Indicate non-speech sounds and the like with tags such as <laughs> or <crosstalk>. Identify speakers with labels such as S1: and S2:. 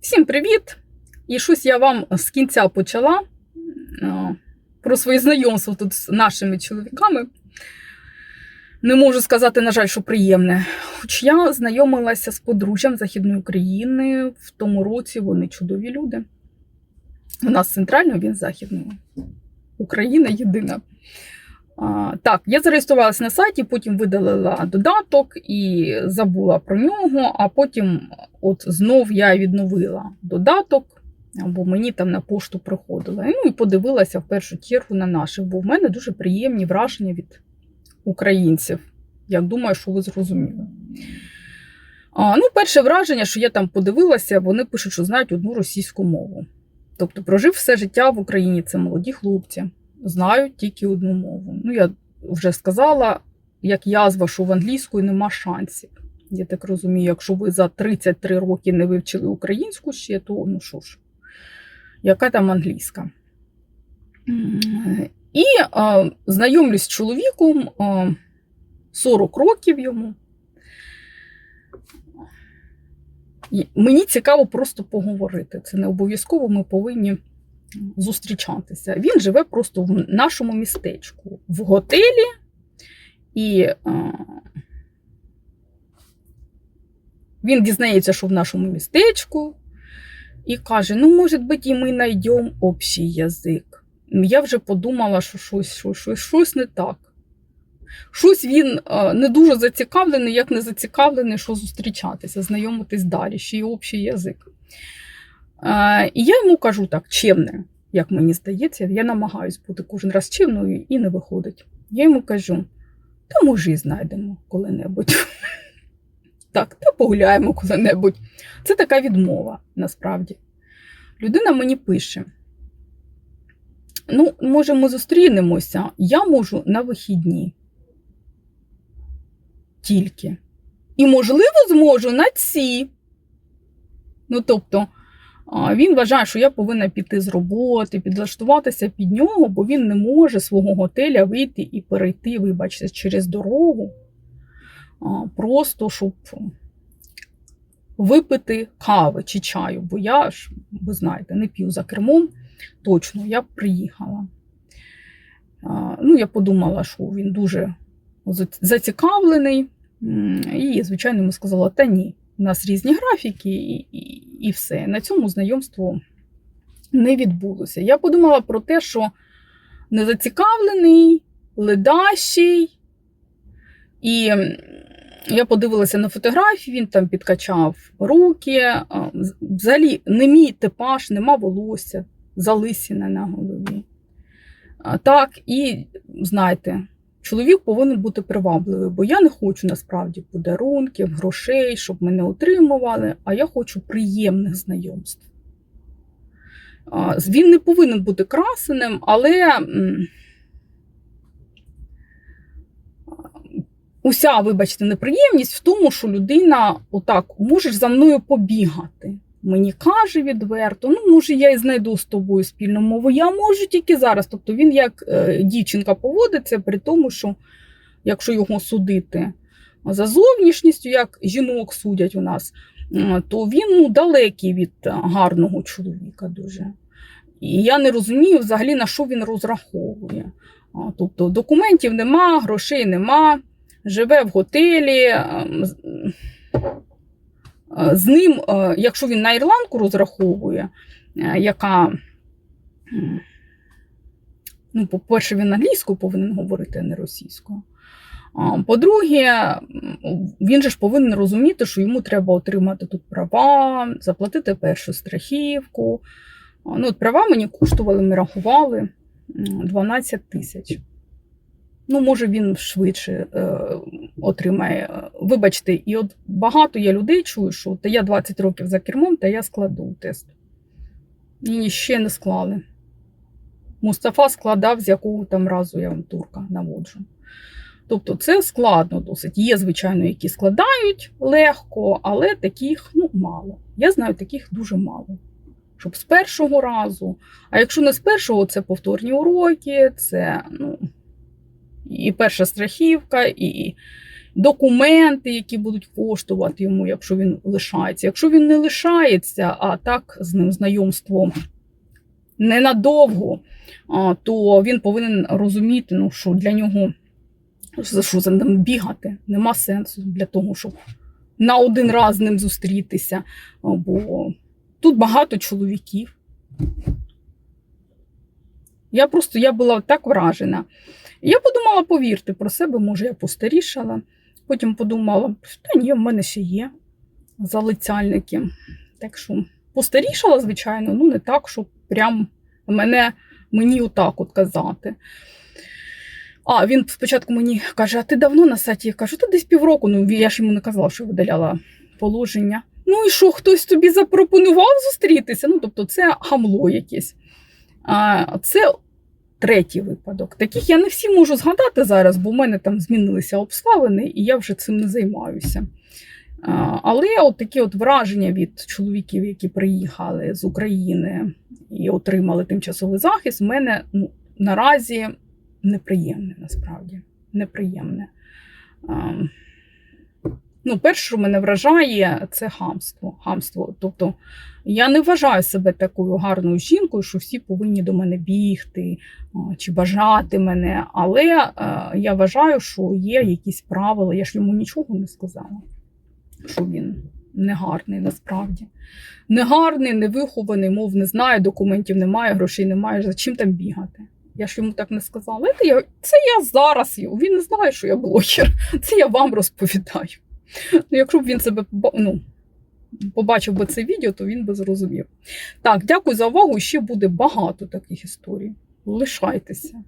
S1: Всім привіт! І щось я вам з кінця почала про свої знайомства тут з нашими чоловіками. Не можу сказати, на жаль, що приємне. Хоч я знайомилася з подружжям Західної України в тому році вони чудові люди. У нас центральної, він з. Україна єдина. Так, я зареєструвалася на сайті, потім видалила додаток і забула про нього, а потім от знов я відновила додаток, бо мені там на пошту приходило. Ну і подивилася в першу чергу на наших, бо в мене дуже приємні враження від українців. Я думаю, що ви зрозуміли. А, ну, перше враження, що я там подивилася, вони пишуть, що знають одну російську мову. Тобто, прожив все життя в Україні, це молоді хлопці, знають тільки одну мову. Ну, я вже сказала, як язва, що в англійської нема шансів. Я так розумію, якщо ви за 33 роки не вивчили українську ще, то ну що ж, яка там англійська? І е, знайомлюсь з чоловіком е, 40 років йому. І мені цікаво просто поговорити. Це не обов'язково ми повинні зустрічатися. Він живе просто в нашому містечку, в готелі, і е, він дізнається, що в нашому містечку, і каже: ну, може бути, і ми знайдемо общий язик. Я вже подумала, що щось, що, щось, щось не так. Щось він е, не дуже зацікавлений, як не зацікавлений, що зустрічатися, знайомитись далі, ще й общий язик. І я йому кажу так, чемне, як мені здається, я намагаюсь бути кожен раз чемною і не виходить. Я йому кажу: та може і знайдемо коли-небудь. <laughs> Так, та погуляємо коли-небудь. Це така відмова насправді. Людина мені пише: ну, може, ми зустрінемося, я можу на вихідні. Тільки. І, можливо, зможу на ці. Ну, тобто, він вважає, що я повинна піти з роботи, підлаштуватися під нього, бо він не може свого готеля вийти і перейти, вибачте, через дорогу. Просто щоб випити кави чи чаю, бо я ж, ви знаєте, не п'ю за кермом. Точно, я приїхала. Ну, я подумала, що він дуже зацікавлений. І, звичайно, йому сказала: та ні, у нас різні графіки, і, і, і все. На цьому знайомство не відбулося. Я подумала про те, що незацікавлений, ледащий. І я подивилася на фотографії, він там підкачав руки. Взагалі, не мій типаж, нема волосся, залисіне на голові. Так, і знаєте, чоловік повинен бути привабливий, бо я не хочу насправді подарунків, грошей, щоб мене отримували, а я хочу приємних знайомств. Він не повинен бути красеним, але уся, вибачте, неприємність в тому, що людина отак, можеш за мною побігати. Мені каже відверто, ну може я і знайду з тобою спільну мову. Я можу тільки зараз. Тобто він як е, дівчинка поводиться, при тому, що якщо його судити за зовнішністю, як жінок судять у нас, е, то він ну, далекий від гарного чоловіка дуже. І я не розумію взагалі, на що він розраховує. Тобто документів нема, грошей нема, живе в готелі. Ем, з- е, ним, е, якщо він на ірландку розраховує, е, яка, ну, по-перше, він англійською повинен говорити, а не російською. По-друге, він же ж повинен розуміти, що йому треба отримати тут права, заплатити першу страхівку. Ну, от права мені коштували, ми рахували 12 тисяч. Ну, може, він швидше е, отримає. Вибачте, і от багато я людей чую, що та я 20 років за кермом, та я складу тест. І ще не склали. Мустафа складав, з якого там разу я вам турка наводжу. Тобто це складно досить. Є, звичайно, які складають легко, але таких ну, мало. Я знаю, таких дуже мало. Щоб з першого разу. А якщо не з першого, це повторні уроки, це ну, і перша страхівка, і документи, які будуть коштувати йому, якщо він лишається. Якщо він не лишається, а так з ним знайомство ненадовго, то він повинен розуміти, ну, що для нього що за ним бігати нема сенсу для того, щоб на один раз з ним зустрітися. Бо тут багато чоловіків. Я просто я була так вражена. Я подумала, повірте, про себе, може, я постарішала. Потім подумала, та ні, в мене ще є залицяльники. Так що постарішала, звичайно, ну не так, щоб прям мене, мені отак от казати. А він спочатку мені каже: а ти давно на сайті? Я кажу, та десь півроку. Ну, я ж йому не казала, що видаляла положення. Ну і що, хтось тобі запропонував зустрітися? Ну, тобто, це гамло якесь. Це третій випадок. Таких я не всі можу згадати зараз, бо в мене там змінилися обставини, і я вже цим не займаюся. Але от такі от враження від чоловіків, які приїхали з України і отримали тимчасовий захист, в мене ну, наразі неприємне, насправді. Неприємне. Ну, перше, що мене вражає, це хамство. хамство. Тобто я не вважаю себе такою гарною жінкою, що всі повинні до мене бігти чи бажати мене. Але е, я вважаю, що є якісь правила. Я ж йому нічого не сказала, що він негарний насправді. Негарний, невихований, мов не знає, документів немає, грошей немає. За чим там бігати? Я ж йому так не сказала. Це я, це я зараз. Він не знає, що я блогер. Це я вам розповідаю. Ну, якщо б він себе ну, побачив би це відео, то він би зрозумів. Так, дякую за увагу. Ще буде багато таких історій. Лишайтеся.